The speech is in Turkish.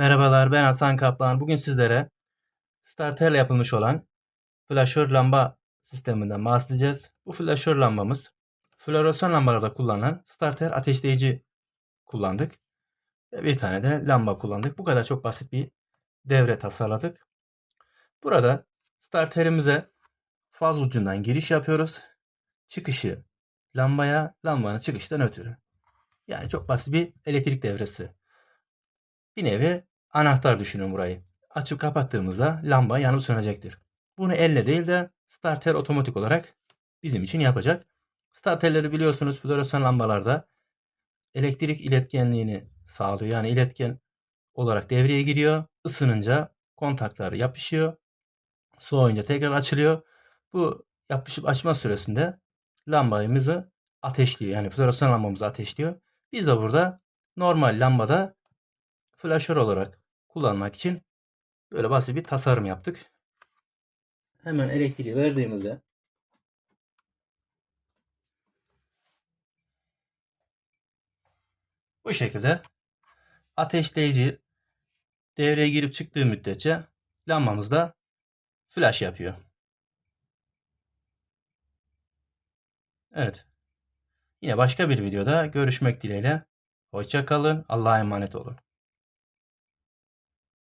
Merhabalar ben Hasan Kaplan. Bugün sizlere starterle yapılmış olan flaşör lamba sisteminden bahsedeceğiz. Bu flaşör lambamız floresan lambalarda kullanılan starter ateşleyici kullandık. Ve bir tane de lamba kullandık. Bu kadar çok basit bir devre tasarladık. Burada starterimize faz ucundan giriş yapıyoruz. Çıkışı lambaya, lambanın çıkıştan ötürü. Yani çok basit bir elektrik devresi. Bir nevi anahtar düşünün burayı. Açıp kapattığımızda lamba yanıp sönecektir. Bunu elle değil de starter otomatik olarak bizim için yapacak. Starterleri biliyorsunuz floresan lambalarda elektrik iletkenliğini sağlıyor. Yani iletken olarak devreye giriyor. Isınınca kontaklar yapışıyor. Soğuyunca tekrar açılıyor. Bu yapışıp açma süresinde lambayımızı ateşliyor. Yani floresan lambamızı ateşliyor. Biz de burada normal lambada flaşör olarak kullanmak için böyle basit bir tasarım yaptık. Hemen elektriği verdiğimizde bu şekilde ateşleyici devreye girip çıktığı müddetçe lambamız da flash yapıyor. Evet. Yine başka bir videoda görüşmek dileğiyle. Hoşça kalın. Allah'a emanet olun.